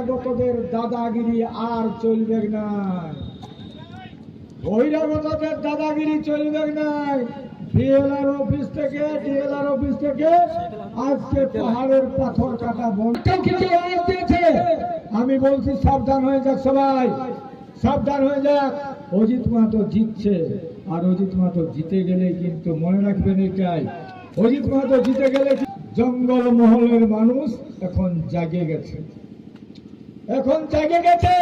বহিরাগতদের দাদাগিরি আর চলবে না। বহিরাগতদের দাদাগিরি চলবে না। ডিএলআর অফিস থেকে ডিএলআর অফিস থেকে আজকে পাহাড়ের পাথর কাটা বন্ধ দিয়েছে। আমি বলছি সাবধান হয়ে যাক সবাই। সাবধান হয়ে যাক। অজিত মাহাতো জিতছে। আর অজিত মাহাতো জিতে গেলে কিন্তু মনে রাখবেন এটাই। অজিত মাহাতো জিতে গেলে জঙ্গল মহলের মানুষ এখন জাগে গেছে। এখন জাগে গেছে।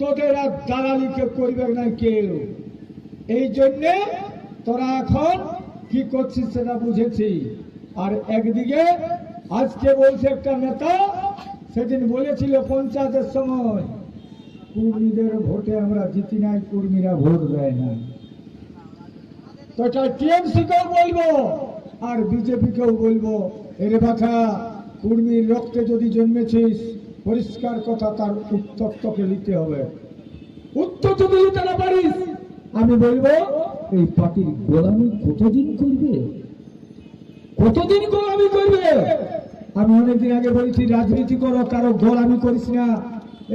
তোদের আর দালালিকে করবে না কেউ। এই জন্যে তোরা এখন কি করছিস সেটা বুঝেছি। আর একদিকে আজকে বলছে একটা নেতা, সেদিন বলেছিল পঞ্চায়েতের সময়, কর্মীদের ভোটে আমরা জিতি নাই, কর্মীরা ভোট দেয় না। তো এটা টিএমসি কেও বলব, আর বিজেপি কেও বলব, এরে বাছা, কর্মীর রক্তে যদি জন্মেছিস পরিষ্কার কথা তার উত্তর তোকে নিতে হবে। উত্তর যদি দিতে না পারিস, আমি বলব, এই পার্টির গোলামি কতদিন করবে? কতদিন গোলামি করবে? আমি অনেকদিন আগে বলেছি, রাজনীতি করো, কারও গোলামি করিস না।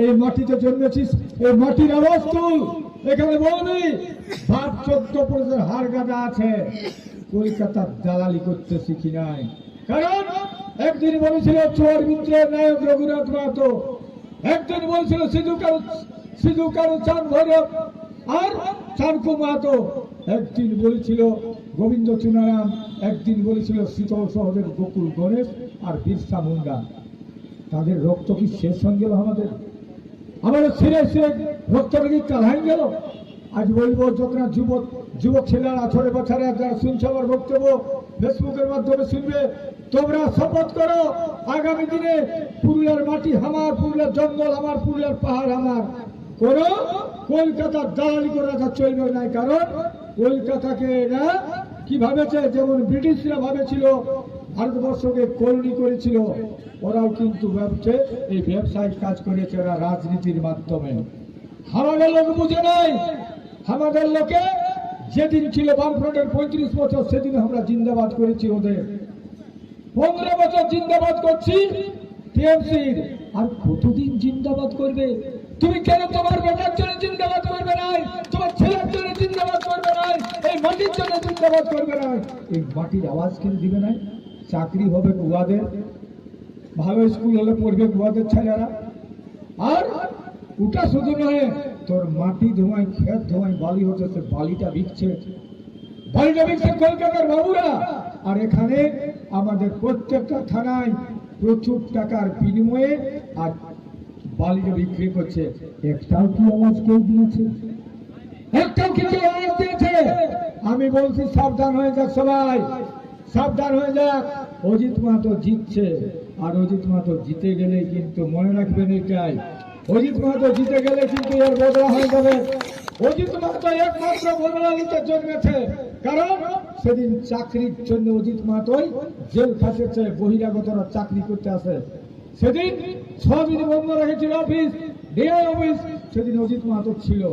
এই মাটিতে জন্মেছিস, এই মাটির আওয়াজ তুল এখানে বলবি ভাত চোদ্দ পর্যন্ত হার গাদা আছে। কলকাতার দালালি করতে শিখি নাই? কারণ একদিন বলেছিল চোর মিত্রের নায়ক রঘুনাথ মাহাতো। একদিন বলছিল সিধু কারু সিধু কারু চাঁদ ভৈরব আর চানকু মাহাতো। একদিন বলেছিল গোবিন্দ চুনারাম, একদিন বলেছিল শীতল সহদেব গোকুল গণেশ আর বিরসা মুন্ডা। তাদের রক্ত কি শেষ হয়ে গেল আমাদের? আমাদের ছিঁড়ে ছিঁড়ে রক্তটা কি কালাই গেল? আজ বলব যতটা যুবক যুবক ছেলেরা আঠারো বছরে যারা শুনছে আমার বক্তব্য ফেসবুকের মাধ্যমে শুনবে তোমরা শপথ করো, আগামী দিনে পুরুলিয়ার মাটি আমার, পুরুলিয়ার জঙ্গল আমার, পুরুলিয়ার পাহাড় আমার। কোন কলকাতার দালালি করে চলবে না কারণ কলকাতাকে এরা কি ভাবেছে, যেমন ব্রিটিশরা ভাবেছিল, ভারতবর্ষকে কলোনি করেছিল, ওরাও কিন্তু ভাবছে, এই ব্যবসায়িক কাজ করেছে ওরা রাজনীতির মাধ্যমে। আমাদের লোক বুঝে নাই আমাদের লোকে যেদিন ছিল বামফ্রন্টের পঁয়ত্রিশ বছর, সেদিন আমরা জিন্দাবাদ করেছি ওদের। পনেরো বছর জিন্দাবাদ করছি। টিএমসির। আর কতদিন জিন্দাবাদ করবে? তুমি কেন তোমার বেটার জন্য জিন্দাবাদ করবে না? তোমার ছেলের জন্য জিন্দাবাদ করবে না? এই মাটির জন্য জিন্দাবাদ করবে না? এই মাটির আওয়াজ কেন দিবে না? চাকরি হবে উয়াদের ভালো স্কুল হলে পড়বে উয়াদের ছেলেরা। আর ওটা শুধু নয়, তোর মাটি ধোঁয়ায়, ক্ষেত ধোঁয়ায় বালি হচ্ছে বালিটা বিকছে। বালিটা বিকছে কলকাতার বাবুরা। আর এখানে আমাদের প্রত্যেকটা থানায় প্রচুর টাকার বিনিময়ে আর বালিটা বিক্রি করছে। একটাও কি আওয়াজ কেউ দিয়েছে? একটাও কি কেউ আওয়াজ দিয়েছে? আমি বলছি, সাবধান হয়ে যাক সবাই। সাবধান হয়ে যাক। অজিত মাহাতো জিতছে। আর অজিত মাহাতো জিতে গেলে কিন্তু মনে রাখবেন এটাই। অজিত মাহাতো জিতে গেলে কিন্তু এর বদলা হয়ে যাবে। অজিত মাহাতো একমাত্র বদলা নিতে জন্মেছে। কারণ সেদিন চাকরির জন্য অজিত মাহাতোই জেল খাটেছে বহিরাগতরা চাকরি করতে আসে। সেদিন ছদিন বন্ধ রেখেছিল অফিস, ডিআই অফিস, সেদিন অজিত মাহাতো ছিল।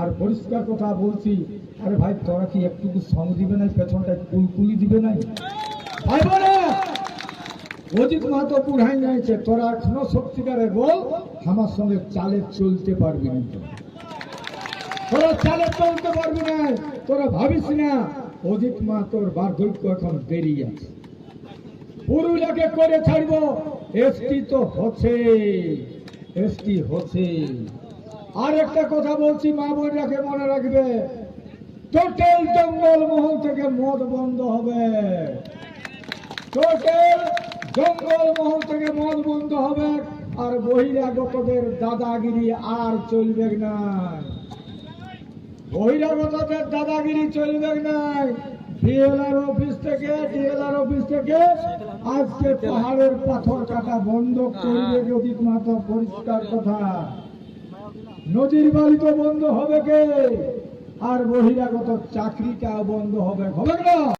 আর পরিষ্কার কথা বলছি, আরে ভাই, তোরা কি একটুকু সং দিবে না পেছনটায় কুলকুলি দিবে না ভাই বোনা অজিত মাহাতো বুড়াই যাইছে তোরা এখনও সত্যিকারে বল আমার সঙ্গে চালে চলতে পারবি না। তোরা চালে চলতে পারবি না, তোরা ভাবিস না, অজিত তোর বার্ধক্য এখন বেরিয়ে আছে। পুরুলিয়াকে করে ছাড়বো, এসটি তো হচ্ছে, এসটি হচ্ছে। আর একটা কথা বলছি, মা বোনরাকে মনে রাখবে, টোটাল জঙ্গল মহল থেকে মদ বন্ধ হবে। টোটাল জঙ্গল মহল থেকে মদ বন্ধ হবে। আর বহিরাগতদের দাদাগিরি আর চলবে না। বহিরাগতদের দাদাগিরি চলবে না। ডিএলআর অফিস থেকে, ডিএলআর অফিস থেকে আজকে পাহাড়ের পাথর কাটা বন্ধ করবে যদি মাত্র পরিষ্কার কথা। নদীর বাড়ি তো বন্ধ হবে কে? আর বহিরাগত চাকরিটা বন্ধ হবে হবে না।